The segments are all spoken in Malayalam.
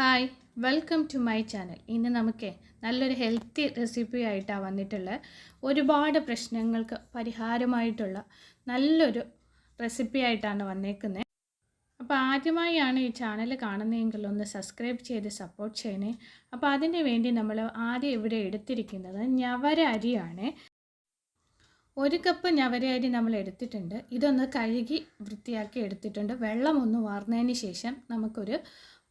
Hi welcome to my channel ഇന്ന് നമുക്ക് നല്ലൊരു ഹെൽത്തി റെസിപ്പി ആയിട്ടാണ് വന്നിട്ടുള്ളത് ഒരുപാട് പ്രശ്നങ്ങൾക്ക് പരിഹാരമായിട്ടുള്ള നല്ലൊരു റെസിപ്പി ആയിട്ടാണ് വന്നേക്കുന്നത് അപ്പോൾ ആദ്യമായാണ് ഈ ചാനൽ കാണുന്നതെങ്കിൽ ഒന്ന് സബ്സ്ക്രൈബ് ചെയ്ത് സപ്പോർട്ട് ചെയ്യണേ. അപ്പോൾ അതിന് വേണ്ടി നമ്മൾ ആദ്യം ഇവിടെ എടുത്തിരിക്കുന്നത് ഞവര അരിയാണ് ഒരു കപ്പ് ഞവര അരി നമ്മൾ എടുത്തിട്ടുണ്ട്. ഇതൊന്ന് കഴുകി വൃത്തിയാക്കി എടുത്തിട്ടുണ്ട്. വെള്ളം ഒന്ന് വാർന്നതിന് ശേഷം നമുക്കൊരു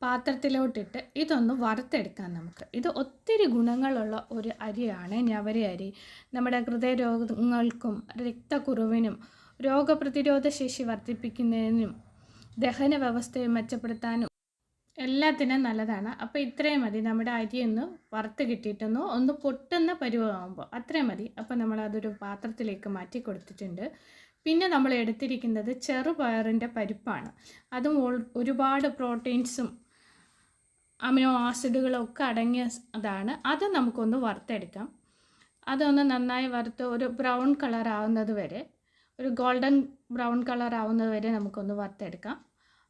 പാത്രത്തിലോട്ടിട്ട് ഇതൊന്ന് വറുത്തെടുക്കാം നമുക്ക്. ഇത് ഒത്തിരി ഗുണങ്ങളുള്ള ഒരു അരിയാണ് ഞവരി അരി. നമ്മുടെ ഹൃദയരോഗങ്ങൾക്കും രക്തക്കുറവിനും രോഗപ്രതിരോധ ശേഷി വർദ്ധിപ്പിക്കുന്നതിനും ദഹന വ്യവസ്ഥയെ മെച്ചപ്പെടുത്താനും എല്ലാത്തിനും നല്ലതാണ്. അപ്പോൾ ഇത്രയും മതി. നമ്മുടെ അരി ഒന്ന് വറുത്ത് കിട്ടിയിട്ടൊന്ന് ഒന്ന് പൊട്ടുന്ന പരുവമാകുമ്പോൾ അത്രയും മതി. അപ്പോൾ നമ്മളതൊരു പാത്രത്തിലേക്ക് മാറ്റി കൊടുത്തിട്ടുണ്ട്. പിന്നെ നമ്മൾ എടുത്തിരിക്കുന്നത് ചെറുപയറിന്റെ പരിപ്പാണ്. അതും ഒരുപാട് പ്രോട്ടീൻസും അമിനോ ആസിഡുകളൊക്കെ അടങ്ങിയ അതാണ്. അത് നമുക്കൊന്ന് വറുത്തെടുക്കാം. അതൊന്ന് നന്നായി വറുത്ത് ഒരു ബ്രൗൺ കളർ ആവുന്നത് വരെ ഒരു ഗോൾഡൻ ബ്രൗൺ കളർ ആവുന്നത് വരെ നമുക്കൊന്ന് വറുത്തെടുക്കാം.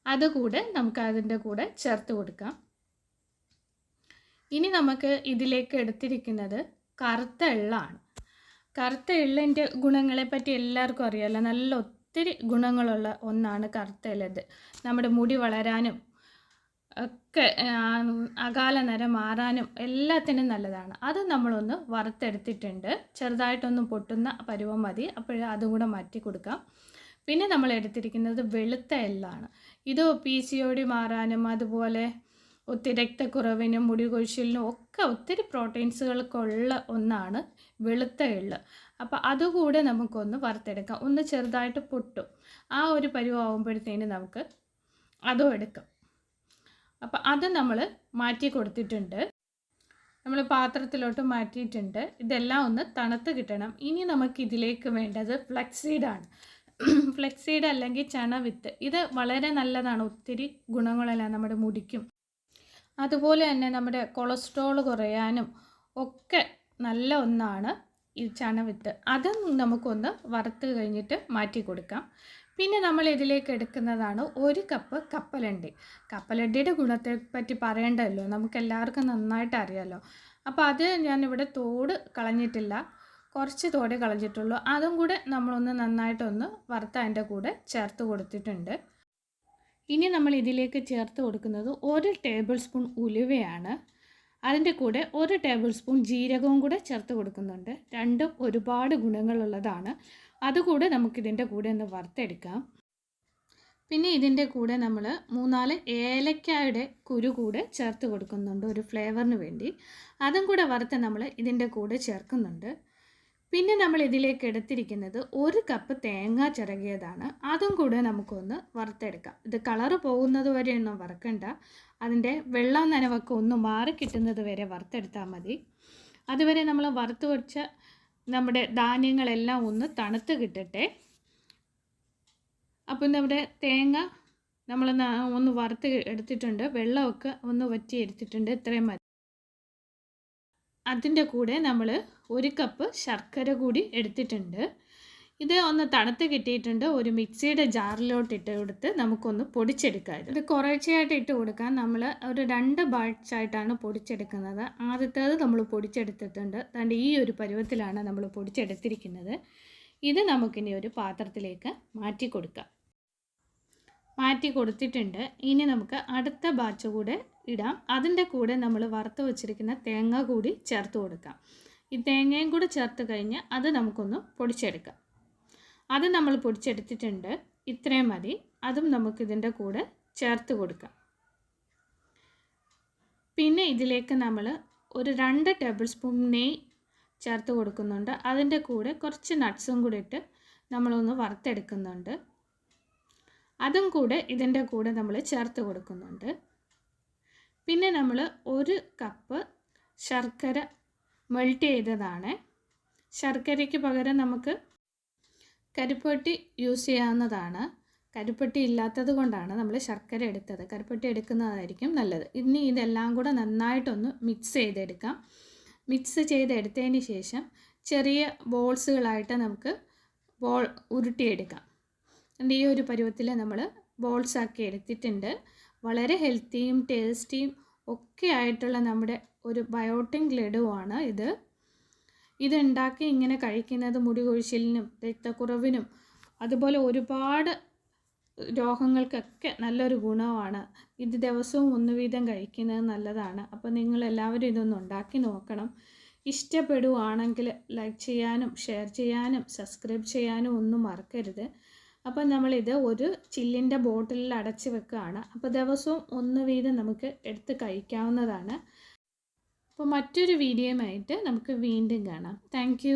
അതുകൂടെ നമുക്ക് അതിന്റെ കൂടെ ചേർത്ത് കൊടുക്കാം. ഇനി നമുക്ക് ഇതിലേക്ക് എടുത്തിരിക്കുന്നത് കറുത്ത എള്ളാണ്. കറുത്ത എള്ളിന്റെ ഗുണങ്ങളെപ്പറ്റി എല്ലാവർക്കും അറിയാമല്ലോ നല്ല ഒത്തിരി ഗുണങ്ങളുള്ള ഒന്നാണ് കറുത്ത എള്ളത് നമ്മുടെ മുടി വളരാനും ഒക്കെ അകാല നര മാറാനും എല്ലാത്തിനും നല്ലതാണ്. അത് നമ്മളൊന്ന് വറുത്തെടുത്തിട്ടുണ്ട്. ചെറുതായിട്ടൊന്ന് പൊട്ടുന്ന പരുവം മതി. അപ്പോൾ അതും കൂടെ മാറ്റി കൊടുക്കാം. പിന്നെ നമ്മൾ എടുത്തിരിക്കുന്നത് വെളുത്ത എല്ലാണ് ഇത് പി സി ഒ ഡി മാറാനും അതുപോലെ ഒത്തിരി രക്തക്കുറവിനും മുടി കൊഴിച്ചിലിനും ഒക്കെ ഒത്തിരി പ്രോട്ടീൻസുകൾക്കുള്ള ഒന്നാണ് വെളുത്ത എള്ള്. അപ്പോൾ അതുകൂടെ നമുക്കൊന്ന് വറുത്തെടുക്കാം. ഒന്ന് ചെറുതായിട്ട് പൊട്ടും. ആ ഒരു പരുവാകുമ്പോഴത്തേന് നമുക്ക് അതും എടുക്കാം. അപ്പോൾ അത് നമ്മൾ മാറ്റി കൊടുത്തിട്ടുണ്ട്. നമ്മൾ പാത്രത്തിലോട്ട് മാറ്റിയിട്ടുണ്ട്. ഇതെല്ലാം ഒന്ന് തണുത്ത് കിട്ടണം. ഇനി നമുക്ക് ഇതിലേക്ക് വേണ്ടത് ഫ്ലക്സീഡാണ് ഫ്ലെക്സീഡ് അല്ലെങ്കിൽ ചണവിത്ത് ഇത് വളരെ നല്ലതാണ്. ഒത്തിരി ഗുണങ്ങളെല്ലാം നമ്മുടെ മുടിക്കും. അതുപോലെ തന്നെ നമ്മുടെ കൊളസ്ട്രോൾ കുറയാനും ഒക്കെ നല്ല ഒന്നാണ് ഈ ചണവിത്ത് അതും നമുക്കൊന്ന് വറുത്ത് കഴിഞ്ഞിട്ട് മാറ്റി കൊടുക്കാം. പിന്നെ നമ്മൾ ഇതിലേക്ക് എടുക്കുന്നതാണ് ഒരു കപ്പ് കപ്പലണ്ടി. കപ്പലണ്ടിയുടെ ഗുണത്തെപ്പറ്റി പറയണ്ടല്ലോ. നമുക്ക് എല്ലാവർക്കും നന്നായിട്ട് അറിയാമല്ലോ അപ്പോൾ അത് ഞാനിവിടെ തോട് കളഞ്ഞിട്ടില്ല. കുറച്ച് തോടെ കളഞ്ഞിട്ടുള്ളൂ. അതും കൂടെ നമ്മളൊന്ന് നന്നായിട്ടൊന്ന് വറുത്ത അതിന്റെ കൂടെ ചേർത്ത് കൊടുത്തിട്ടുണ്ട്. ഇനി നമ്മൾ ഇതിലേക്ക് ചേർത്ത് കൊടുക്കുന്നത് ഒരു ടേബിൾ സ്പൂൺ ഉലുവയാണ്. അതിന്റെ കൂടെ ഒരു ടേബിൾ സ്പൂൺ ജീരകവും കൂടെ ചേർത്ത് കൊടുക്കുന്നുണ്ട്. രണ്ടും ഒരുപാട് ഗുണങ്ങളുള്ളതാണ്. അതുകൂടെ നമുക്കിതിന്റെ കൂടെ ഒന്ന് വറുത്തെടുക്കാം. പിന്നെ ഇതിന്റെ കൂടെ നമ്മൾ മൂന്നാൽ ഏലക്കായുടെ കുരു കൂടെ ചേർത്ത് കൊടുക്കുന്നുണ്ട് ഒരു ഫ്ലേവറിന് വേണ്ടി. അതും കൂടെ വറുത്ത് നമ്മൾ ഇതിന്റെ കൂടെ ചേർക്കുന്നുണ്ട്. പിന്നെ നമ്മൾ ഇതിലേക്ക് എടുത്തിരിക്കുന്നത് ഒരു കപ്പ് തേങ്ങ ചിറകിയതാണ് അതും കൂടെ നമുക്കൊന്ന് വറുത്തെടുക്കാം. ഇത് കളറ് പോകുന്നത് വരെ ഒന്നും വറുക്കണ്ട. അതിന്റെ വെള്ളം നനവൊക്കെ ഒന്ന് മാറി കിട്ടുന്നത് വരെ വറുത്തെടുത്താൽ മതി. അതുവരെ നമ്മൾ വറുത്ത് വെച്ച നമ്മുടെ ധാന്യങ്ങളെല്ലാം ഒന്ന് തണുത്ത് കിട്ടട്ടെ. അപ്പം നമ്മുടെ തേങ്ങ നമ്മൾ ഒന്ന് വറുത്ത് എടുത്തിട്ടുണ്ട്. വെള്ളമൊക്കെ ഒന്ന് വറ്റി എടുത്തിട്ടുണ്ട് ഇത്രയും മതി. അതിന്റെ കൂടെ നമ്മൾ ഒരു കപ്പ് ശർക്കര കൂടി എടുത്തിട്ടുണ്ട്. ഇത് ഒന്ന് തണുത്ത് കിട്ടിയിട്ടുണ്ട്. ഒരു മിക്സിയുടെ ജാറിലോട്ട് ഇട്ട് കൊടുത്ത് നമുക്കൊന്ന് പൊടിച്ചെടുക്കാം ഇത്. കുറേശ്ശെയായിട്ട് ഇട്ട് കൊടുക്കാം നമ്മൾ ഒരു രണ്ട് ആയിട്ടാണ് പൊടിച്ചെടുക്കുന്നത്. ആദ്യത്തേത് നമ്മൾ പൊടിച്ചെടുത്തിട്ടുണ്ട്. അതുകൊണ്ട് ഈ ഒരു പരുവത്തിലാണ് നമ്മൾ പൊടിച്ചെടുത്തിരിക്കുന്നത്. ഇത് നമുക്കിനി ഒരു പാത്രത്തിലേക്ക് മാറ്റി കൊടുക്കാം. മാറ്റി കൊടുത്തിട്ടുണ്ട്. ഇനി നമുക്ക് അടുത്ത ബാച്ച് കൂടെ ഇടാം. അതിന്റെ കൂടെ നമ്മൾ വറുത്ത് വച്ചിരിക്കുന്ന തേങ്ങ കൂടി ചേർത്ത് കൊടുക്കാം. ഈ തേങ്ങയും കൂടി ചേർത്ത് കഴിഞ്ഞ് അത് നമുക്കൊന്ന് പൊടിച്ചെടുക്കാം. അത് നമ്മൾ പൊടിച്ചെടുത്തിട്ടുണ്ട്. ഇത്രയും മതി. അതും നമുക്കിതിന്റെ കൂടെ ചേർത്ത് കൊടുക്കാം. പിന്നെ ഇതിലേക്ക് നമ്മൾ ഒരു രണ്ട് ടേബിൾ സ്പൂൺ നെയ്യ് ചേർത്ത് കൊടുക്കുന്നുണ്ട്. അതിന്റെ കൂടെ കുറച്ച് നട്ട്സും കൂടി ഇട്ട് നമ്മളൊന്ന് വറുത്തെടുക്കുന്നുണ്ട്. അതും കൂടെ ഇതിന്റെ കൂടെ നമ്മൾ ചേർത്ത് കൊടുക്കുന്നുണ്ട്. പിന്നെ നമ്മൾ ഒരു കപ്പ് ശർക്കര മെൽറ്റ് ചെയ്തതാണ്. ശർക്കരയ്ക്ക് പകരം നമുക്ക് കരിപ്പട്ടി യൂസ് ചെയ്യാവുന്നതാണ്. കരിപ്പട്ടി ഇല്ലാത്തത് കൊണ്ടാണ് നമ്മൾ ശർക്കര എടുത്തത്. കരിപ്പട്ടി എടുക്കുന്നതായിരിക്കും നല്ലത്. ഇനി ഇതെല്ലാം കൂടെ നന്നായിട്ടൊന്ന് മിക്സ് ചെയ്തെടുക്കാം. മിക്സ് ചെയ്തെടുത്തതിന് ശേഷം ചെറിയ ബോൾസുകളായിട്ട് നമുക്ക് ബോൾ ഉരുട്ടിയെടുക്കാം. ഈ ഒരു പരുവത്തിൽ നമ്മൾ ബോൾസ് ആക്കി എടുത്തിട്ടുണ്ട്. വളരെ ഹെൽത്തിയും ടേസ്റ്റിയും ഒക്കെ ആയിട്ടുള്ള നമ്മുടെ ഒരു ബയോട്ടിക് ലഡുവാണ് ഇത്. ഇതുണ്ടാക്കി ഇങ്ങനെ കഴിക്കുന്നത് മുടി കൊഴിച്ചിലിനും രക്തക്കുറവിനും അതുപോലെ ഒരുപാട് രോഗങ്ങൾക്കൊക്കെ നല്ലൊരു ഗുണമാണ്. ഇത് ദിവസവും ഒന്ന് വീതം കഴിക്കുന്നത് നല്ലതാണ്. അപ്പോൾ നിങ്ങൾ എല്ലാവരും ഇതൊന്ന് ഉണ്ടാക്കി നോക്കണം. ഇഷ്ടപ്പെടുവാണെങ്കിൽ ലൈക്ക് ചെയ്യാനും ഷെയർ ചെയ്യാനും സബ്സ്ക്രൈബ് ചെയ്യാനും ഒന്നും മറക്കരുത്. അപ്പോൾ നമ്മളിത് ഒരു ചില്ലിന്റെ ബോട്ടിലിൽ അടച്ച് വെക്കുകയാണ്. അപ്പോൾ ദിവസവും ഒന്ന് വീതം നമുക്ക് എടുത്ത് കഴിക്കാവുന്നതാണ്. അപ്പോൾ മറ്റൊരു വീഡിയോയുമായിട്ട് നമുക്ക് വീണ്ടും കാണാം. താങ്ക്